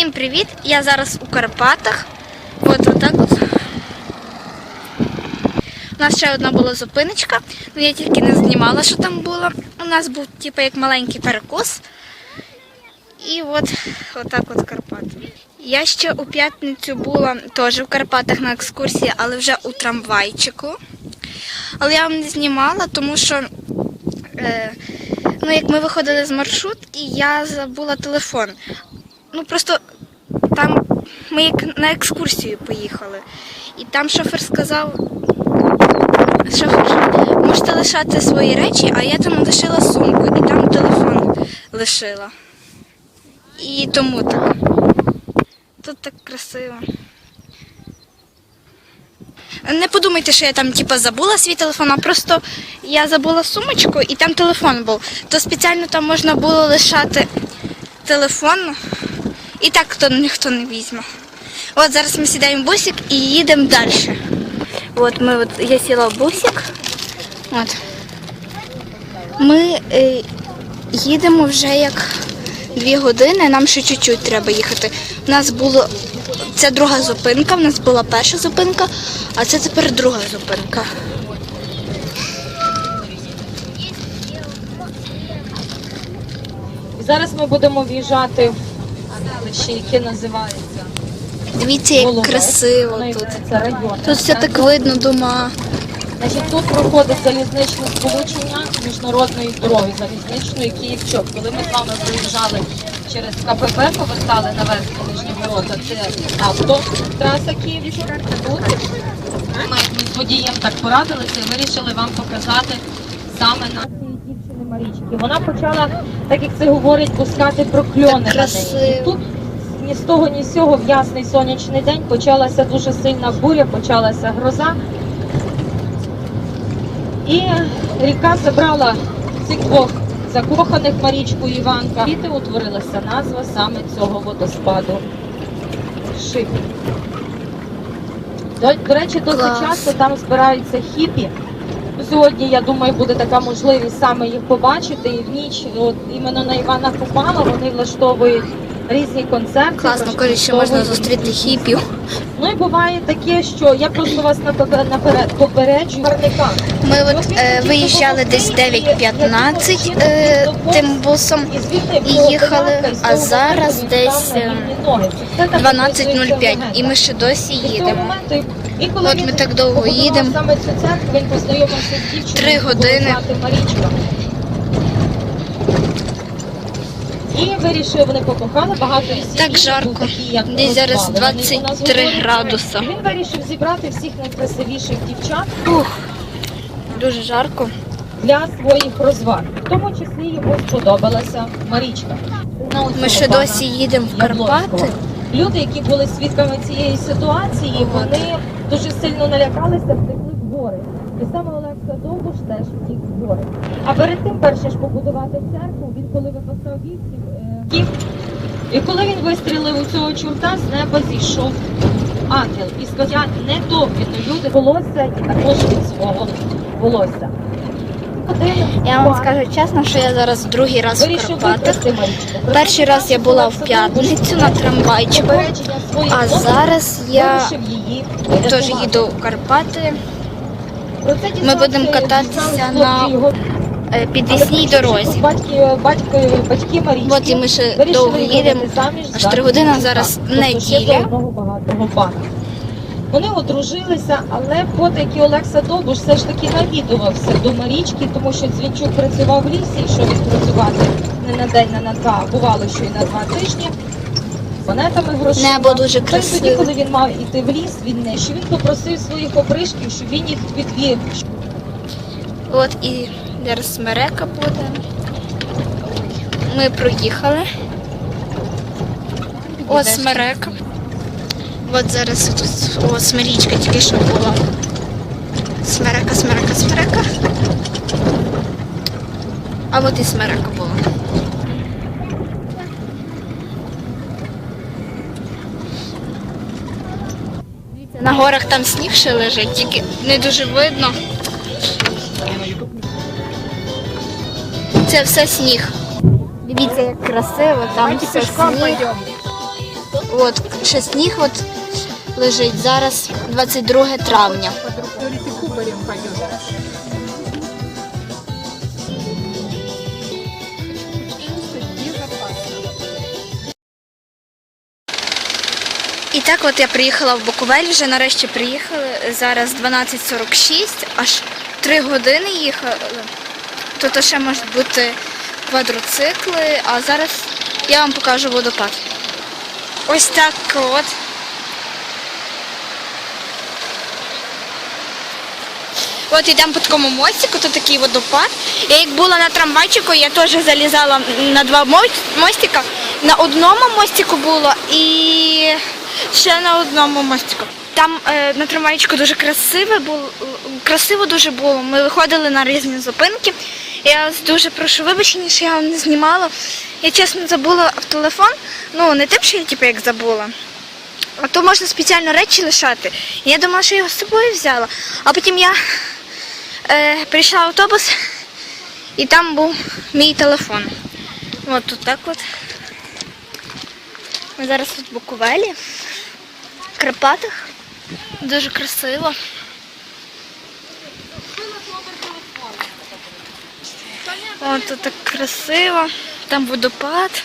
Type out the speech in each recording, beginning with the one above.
Всім привіт! Я зараз у Карпатах. От отак от. У нас ще одна була зупиночка, але я тільки не знімала, що там було. У нас був типу як маленький перекус. І от отак от Карпати. Я ще у п'ятницю була теж в Карпатах на екскурсії, але вже у трамвайчику. Але я вам не знімала, тому що е, ну, як ми виходили з маршрутки, я забула телефон. Ну просто там ми як на екскурсію поїхали. І там шофер сказав, шофер, можете лишати свої речі, а я там лишила сумку і там телефон лишила. І тому так. Тут так красиво. Не подумайте, що я там типа забула свій телефон, а просто я забула сумочку і там телефон був. То спеціально там можна було лишати телефон. І так то ніхто не візьме. От зараз ми сідаємо в бусик і їдемо далі. От ми от я сіла в бусик. От. Ми е, їдемо вже як дві години, нам ще чуть-чуть треба їхати. У нас було це друга зупинка, в нас була перша зупинка, а це тепер друга зупинка. Зараз ми будемо в'їжджати селище, яке називається Дивіться, як красиво тут. Тут все так видно дома. Значить, тут проходить залізничне сполучення міжнародної дороги залізничної Київ-Чоп. Коли ми з вами приїжджали через КПП, повертали на верхні нижні ворота, це автотраса Київ-Чоп. Тут ми з водієм так порадилися і вирішили вам показати саме на Марічки. Вона почала, так як це говорять, пускати прокльони на неї. І тут ні з того, ні з цього в ясний сонячний день почалася дуже сильна буря, почалася гроза. І ріка забрала цих двох закоханих Марічку і Іванка. Звідти утворилася назва саме цього водоспаду. Шип. До, до речі, досить часто там збираються хіпі. Сьогодні, я думаю, буде така можливість саме їх побачити. І в ніч, от іменно на Івана Купала, вони влаштовують різні концерти. Класно, коли ще можна зустріти хіпів. Ну і буває таке, що я просто вас напе- наперед попереджу. Ми от е, виїжджали десь 9.15 е, тим бусом і їхали, а зараз десь е, 12.05 і ми ще досі їдемо. От ми так довго їдемо. Саме цю церкву він познайомився з дівчиною. Три години. І вирішили, вони покохали багато і Так жарко. Десь зараз розвали. Вони у нас 23 градуса. Він вирішив зібрати всіх найкрасивіших дівчат Ух, дуже жарко. для своїх розваг. В тому числі йому сподобалася Марічка. Ми ще досі їдемо в Карпати. Люди, які були свідками цієї ситуації, вони дуже сильно налякалися, втекли в гори. І саме Олекса Довбуш теж втік в гори. А перед тим, перше ж побудувати церкву, він коли випасав вівців, е, втік. І коли він вистрілив у цього чорта, з неба зійшов ангел і сказав, не довгі то люди волосся і також від свого волосся. Я вам скажу чесно, що я зараз другий раз в Карпатах. Перший раз я була в п'ятницю на трамвайчику, а зараз я теж їду в Карпати дізнався, будемо кататися на е, підвісній дорозі. Марічки От і ми ще довго їдемо. Аж три години, зараз тобто неділя. Вони одружилися, але потім Олекса Довбуш все ж таки навідувався до Марічки, тому що Дзвінчук працював в лісі, йшов відпрацювати не на день, не на два, бувало, що і на два тижні. Монетами грошима. Небо дуже й Тоді, коли він мав іти в ліс, він не що він попросив своїх опришків, щоб він їх відвів. От і зараз смерека буде. Ми проїхали. От смерека. От зараз тут о, смирічка тільки що була. Смерека, смерека, смерека. А от і смерека була. На горах там сніг ще лежить, тільки не дуже видно. Це все сніг. Дивіться, як красиво, там все сніг. От, ще сніг от лежить. Зараз 22 травня. І так от я приїхала в Буковель, вже нарешті приїхали. Зараз 12.46, аж 3 години їхали. Тут ще можуть бути квадроцикли, а зараз я вам покажу водопад. Ось так от. От йдемо по такому мостику, тут такий водопад. Я як була на трамвайчику, я теж залізала на два мостика. На одному мостику було і ще на одному мостику. Там е, на трамвайчику дуже красиво було, красиво дуже було. Ми виходили на різні зупинки. Я дуже прошу вибачення, що я вам не знімала. Я чесно забула в телефон. Ну, не тим, що я типу, як забула. А то можна спеціально речі лишати. Я думала, що я його з собою взяла. А потім я е, прийшла автобус і там був мій телефон. От тут так от. Ми зараз тут в Буковелі, в Карпатах. Дуже красиво. От тут так красиво. Там водопад.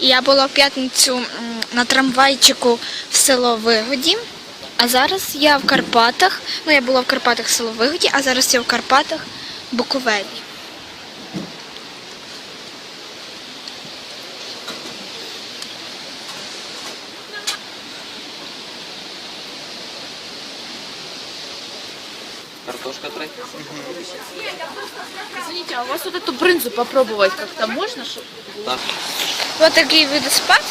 Я була в п'ятницю на трамвайчику в село Вигоді, а зараз я в Карпатах. Ну, я була в Карпатах в село Вигоді, а зараз я в Карпатах Буковелі. Картошка трей. Извините, а у вас вот эту брынзу попробовать как-то можно? чтоб- Так. Ось такий водоспад.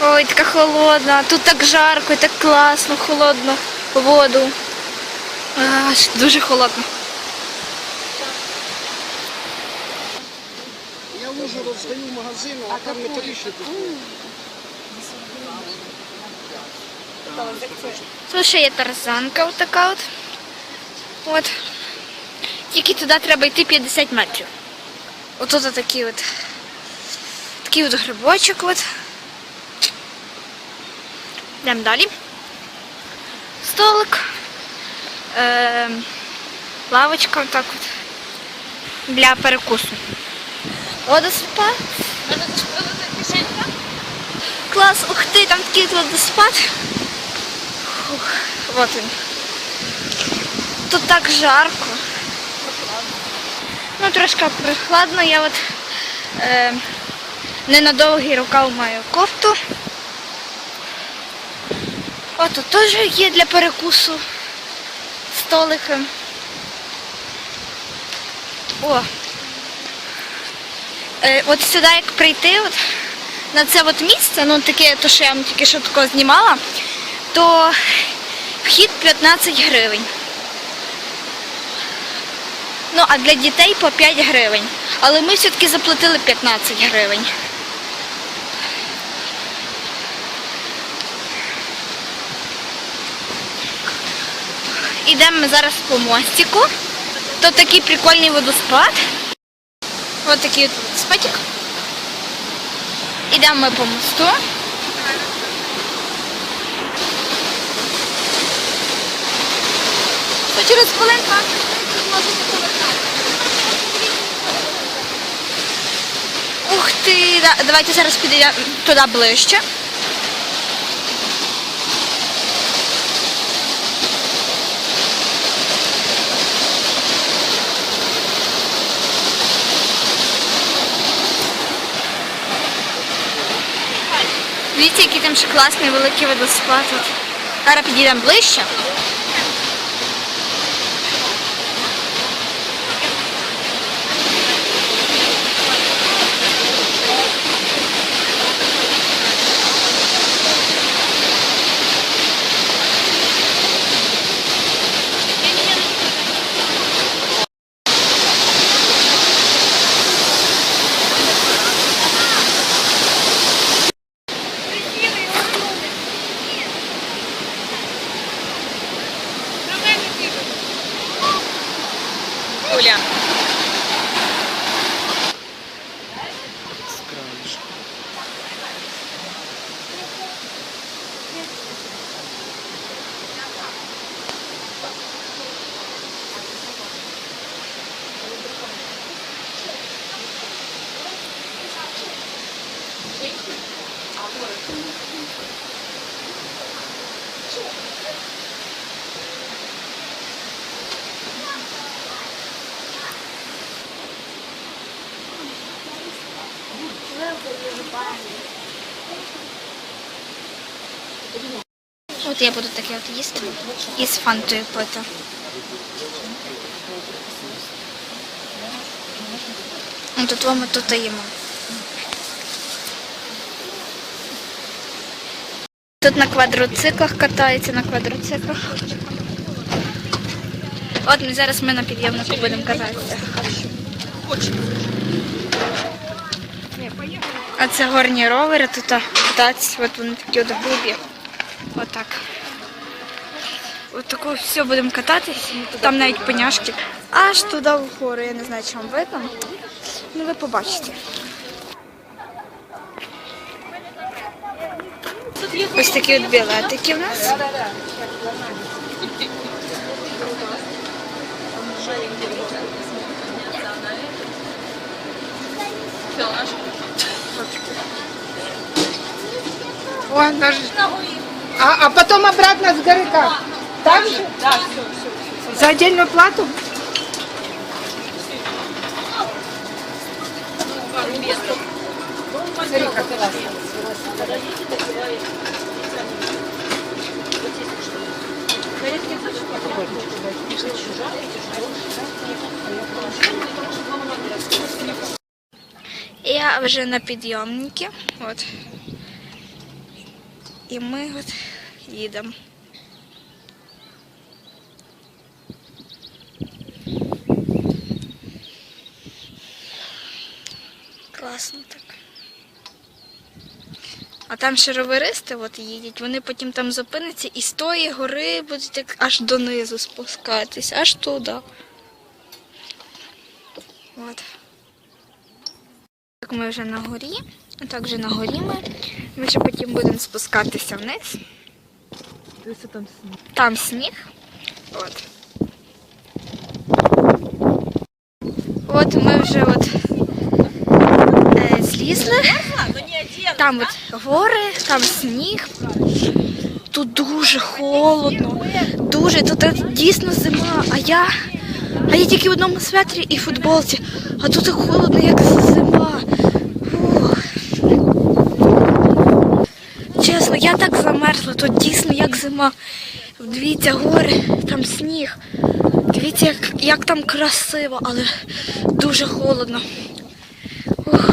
Ой, така холодна. Тут так жарко, і так класно, холодно воду. Аж дуже холодно. Я в Ужгород здаю в магазин, а там металічні купую. Тут ще є тарзанка отака от. От. Тільки туди треба йти 50 метрів. Отут такий от. Такий от грибочок от. Йдемо далі. Столик. Е, лавочка отак от. Для перекусу. Водоспад. Клас, ух ти, там такий водоспад. Фух, от він. Тут так жарко. Ну, трошки прохладно. Я от е, не на довгий рукав маю кофту. О, тут теж є для перекусу столики. О. Е, от сюди як прийти, от, на це от місце, ну таке, то що я вам тільки що тако знімала, то вхід 15 гривень. Ну, а для дітей по 5 гривень. Але ми все-таки заплатили 15 гривень. Ідемо ми зараз по мостику. Тут такий прикольний водоспад. Ось такий от водоспадик. Ідемо ми по мосту. То через хвилинку можете повертати. Ух ти, да- давайте зараз підійдемо туди ближче. Дивіться, який там ще класний великий водоспад. Зараз підійдемо ближче. От я буду таке от їсти і з фантою пити. Ну, Тут вам тут їмо. Тут на квадроциклах катаються, на квадроциклах. От ми зараз ми на підйомнику будемо кататися. А це горні ровери, тут кататися, от вони такі от грубі. Отак. От таку все будемо кататись. Там навіть поняшки. Аж туди вгору, я не знаю, чи вам видно. Ну ви побачите. Ось такі от білетики в нас. Вон даже. А, а потом обратно с горы как? Так же? Да, все, все. За отдельную плату? Смотри, как. Я вже на підйомнику. От. І ми от їдемо. Класно так. А там ще роверисти от їдуть, вони потім там зупиняться і з тої гори будуть як аж донизу спускатись, аж туди. От. Так ми вже на горі, а так на горі ми. Ми ще потім будемо спускатися вниз. Там сніг. От. От ми вже от е, злізли. Там от гори, там сніг. Тут дуже холодно. Дуже, тут дійсно зима. А я, а я тільки в одному светрі і футболці. А тут так холодно, як зима. Фух. Чесно, я так замерзла, тут дійсно як зима. Дивіться, гори, там сніг. Дивіться, як, як там красиво, але дуже холодно. Ух.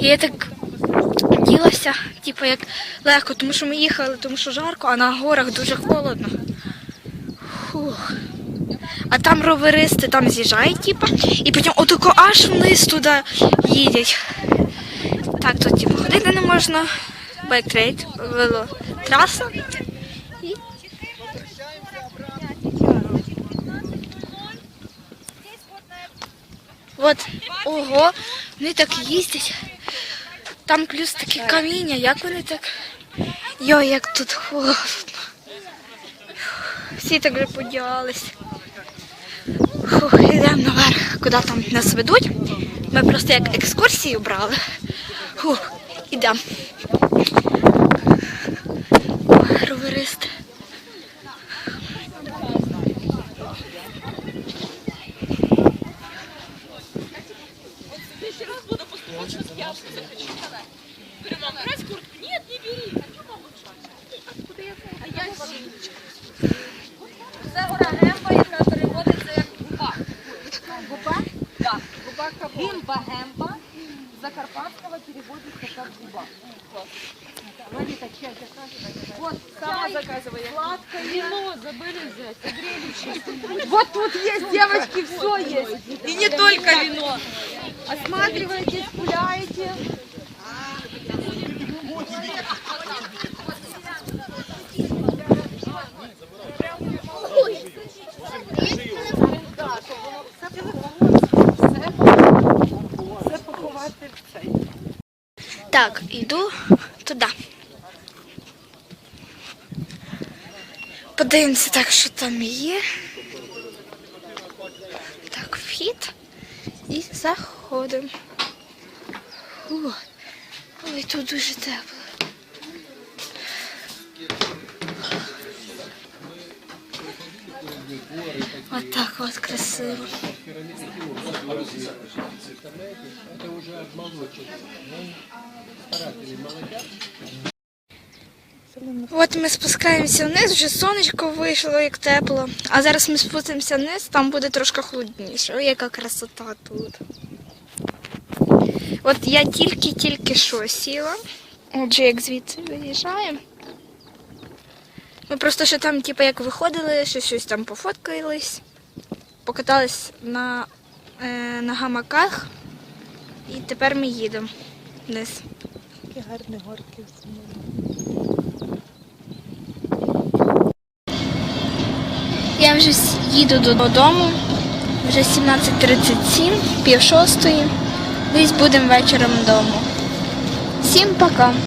І я так ділася, типу, як легко, тому що ми їхали, тому що жарко, а на горах дуже холодно. Фух. А там роверисти там з'їжджають, типу, і потім отако аж вниз туди їдять. Так, тут типу, ходити не можна. Байктрейд, велотраса. От, ого, вони так їздять. Там плюс такі каміння, як вони так. Йой, як тут холодно. Всі так вже поділись. Фух, йдемо наверх, куди там нас ведуть. Ми просто як екскурсію брали. Фух, ідемо. Я сейчас яблоко сказать? Говорю, мам, брать куртку? Нет, не бери. «А Хочу получше. Откуда я знаю? А я жіночка. Це орагемба, яка переводиться як губа. Губа? Так. Губа кого? Гімба гемба. Закарпатского переводится как губа. Лариса, чай заказывай. Вот, сама заказывай. Сладкое. Вино забыли взять. Вот тут есть, девочки, все есть. И не только вино. осматриваетесь, гуляете. Так, йду туди. Подивимося так, що там є. Так, вхід і заход. О, Ой, тут дуже тепло. Отак от красиво. От ми спускаємося вниз, вже сонечко вийшло, як тепло. А зараз ми спустимося вниз, там буде трошки холодніше. Ой, яка красота тут. От я тільки-тільки що сіла. Отже, як звідси виїжджаємо. Ми просто ще там, типу, як виходили, ще щось там пофоткались, покатались на, е, на гамаках, і тепер ми їдемо вниз. Які гарні горки. Я вже їду додому, вже 17.37, пів шостої. Десь будемо вечором вдома. Всім пока!